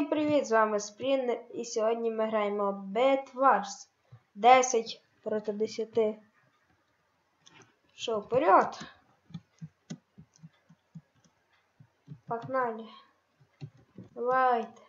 Всім привіт! З вами Спрін і сьогодні ми граємо Bed Wars 10 проти 10. Що, вперед? Погнали. Давайте.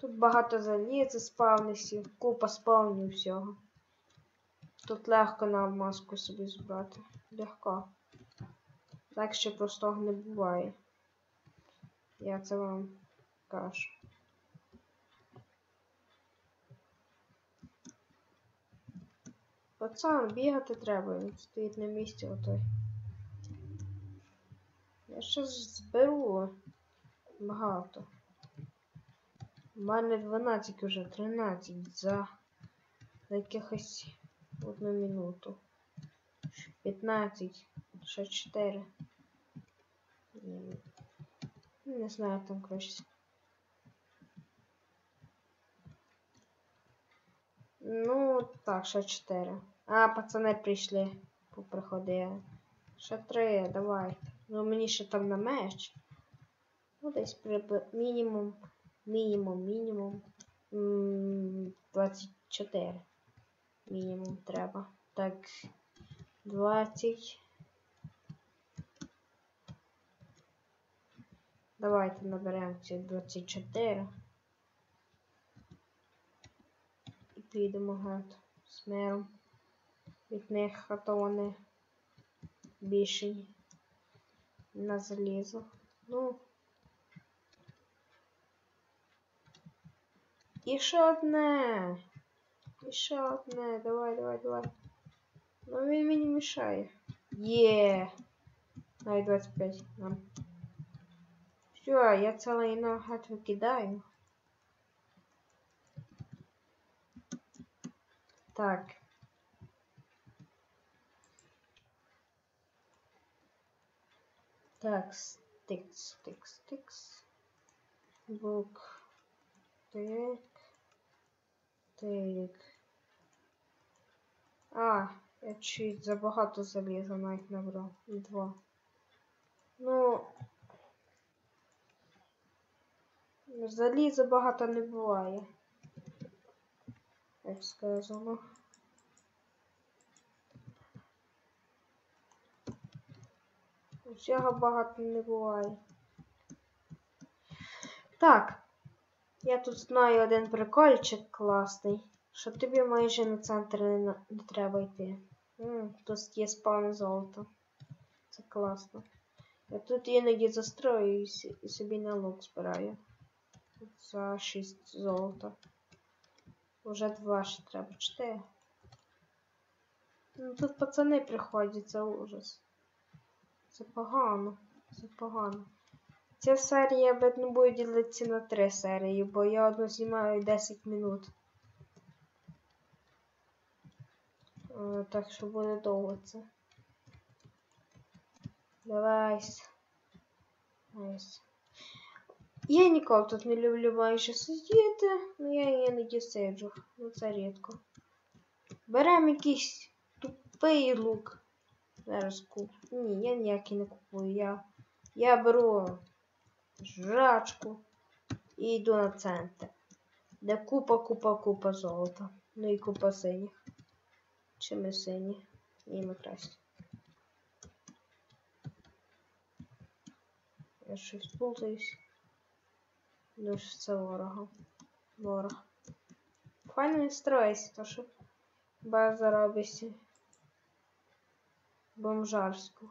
Тут багато заліза спавнисів, купа спавнів всього. Тут легко на маску собі збрати. Легко. Легше простого не буває. Я це вам кажу. Пацан, бігати треба, він стоїть на місці отой. Я щось зберу багато. У мене 12 уже 13 за, якихось одну минуту. 15, ще 4. Не знаю там короче. Ну, так, ще 4. А, пацани прийшли. Поприходи. Ще 3, давай. Ну мені ще там на меч. Ну, десь приб... мінімум. Мінімум, мінімум. 24. Мінімум треба. Так. 20. Давайте наберемо ці 24. Гад з. Від них а то вони більші на залізо. Ну. І ще одне. І ще одне. Давай, давай, давай. Ну він мені мішає. Є. Навіть 25 нам. Все, я целый ногат викидаю. Так. Так, стикс, стикс, стикс. Бук. Так. Так. А, я чуть забагато заліза навіть набрав. Два. Ну, Заліза багато не буває. Як сказано. Усього багато не буває. Так. Я тут знаю один прикольчик класний, що тобі майже на центр не, треба йти. М, Тут є спавн золота. Це класно. Я тут іноді застрою і собі на лук збираю за 6 золота. Уже два ще треба 4. Ну тут пацани приходять, це ужас. Це погано. Це погано. Ця серія видно буде ділитися на три серії, бо я одну знімаю 10 минут. Так що буде довго це. Давай. Найс. Я ніколи тут не люблю майже сидіти, ну я іноді сиджу. Ну це рідко. Беремо якийсь тупий лук. Зараз куп. Ні, я ніякий не купую. Я я беру жрачку і йду на центр. Де купа, купа, купа золота. Ну і купа синіх. Чи ми сині? Ні, ми красні. Я щось плутаюсь. Ж це ворога. Ворог. Файно не строїться, то що база робиться бомжарську.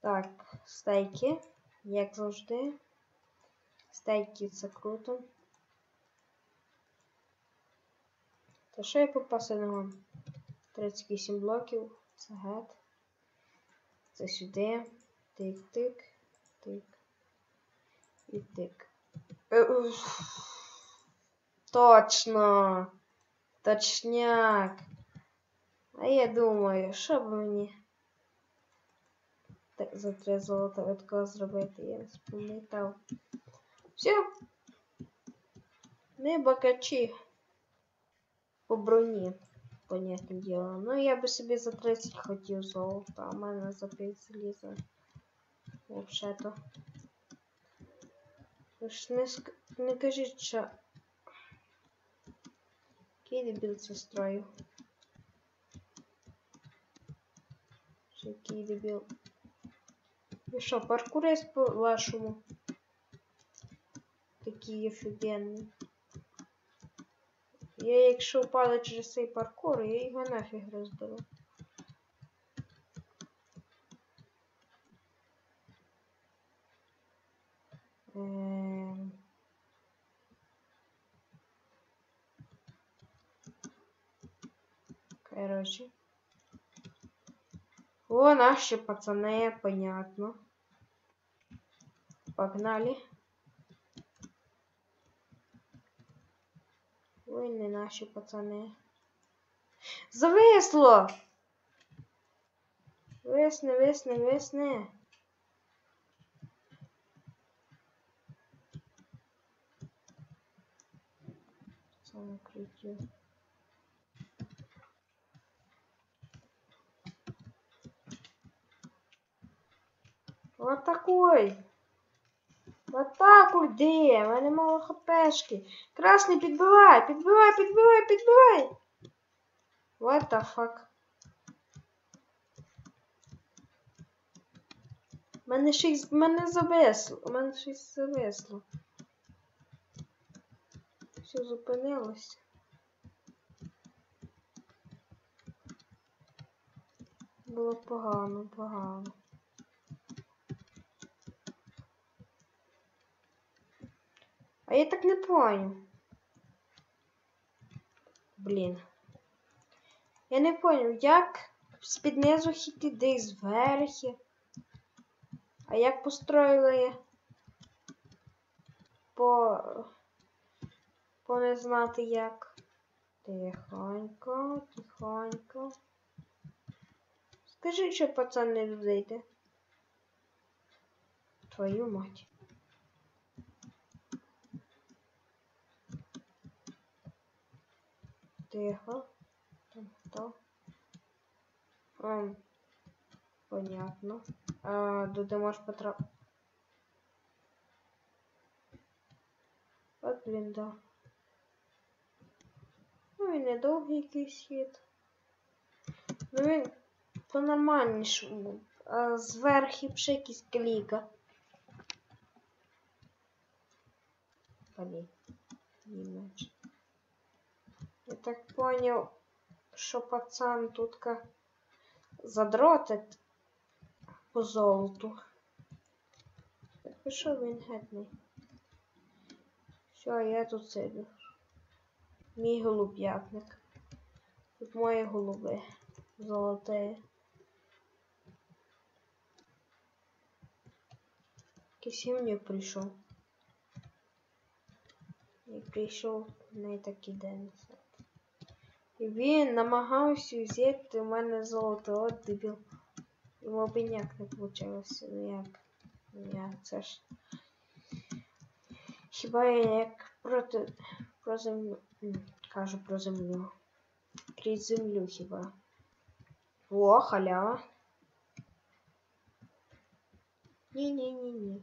Так, стейки, як завжди. Стейки це круто. Та що я попасив 38 блоків, це гет. Це сюди. Тик-тик, тик. І тик. Е, Точно. Точняк. А я думаю, що б мені за три золота такого зробити, я не спам'ятав. Все. Ми бакачі по броні, понятне діло. Ну я би собі за 30 хотів золота, а в мене за 5 заліза. Взагалі-то. Не, не кажіть, що... Який дебіл це строїв? Який дебіл? Ви що, паркурист по-вашому? Такий офігенний. Я якщо впала через цей паркур, я його нафіг роздала. Короче. О, наши пацаны, понятно. Погнали. Ой, не наши пацаны. Зависло! Висне, висне, висне. Це накриття. Вот такой. Вот так уйди. У мене мало хпшки. Красний, підбивай, підбивай, підбивай, підбивай. What the fuck? Мене щось, мене зависло. Мене щось зависло. Все зупинилось. Було погано, погано. А я так не понял. Блін. Я не понял, як з-під низу хіти десь зверхи. А як построїли по... по не знати як. Тихонько, тихонько. Скажи, що пацан не додайте. Твою мать. Тихо. Там хто? А, понятно. А, де можеш потрапити? От, блін, да. Ну, він недовгий якийсь хід. Ну, він по-нормальнішому. А зверху ще якийсь кліка. Блін. Менше. Я так понял, що пацан тут задротить по золоту. Так пішов він гетний. Все, я тут сиджу. Мій голуб'ятник. Тут мої голуби золоті. Кисівні прийшов. І прийшов не такий день. І він намагався взяти у мене золото, от дебіл. Йому б ніяк не вийшло. Ніяк. Ніяк, це ж. Хіба я як проти про землю. Кажу про землю. Крізь землю хіба. О, халява. Ні-ні-ні-ні.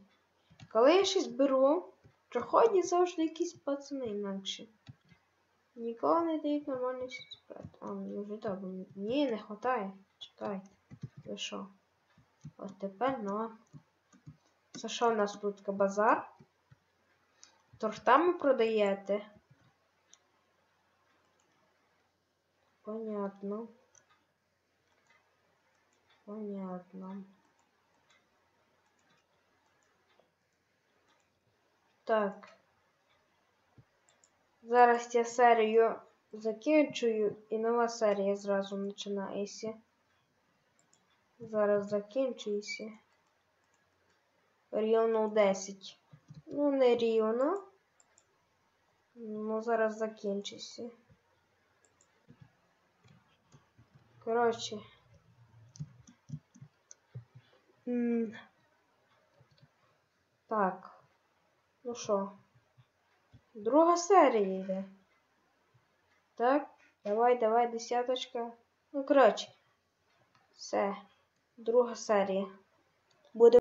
Коли я щось беру, приходять завжди якісь пацани інакші. Ніколи не дають нормально щось брати. А, мені вже добре. Ні, не хватає. Чекай. Ви що? От тепер, ну. Це що у нас тут базар? Тортами продаєте? Понятно. Понятно. Так. Зараз я серію закінчую і нова серія зразу починається. Зараз закінчується. Рівно 10. Ну, не рівно. Ну, зараз закінчиться. Коротше. Так. Ну що? Друга серія йде. Так, давай, давай, десяточка. Ну, коротше, все. Друга серія. Буде.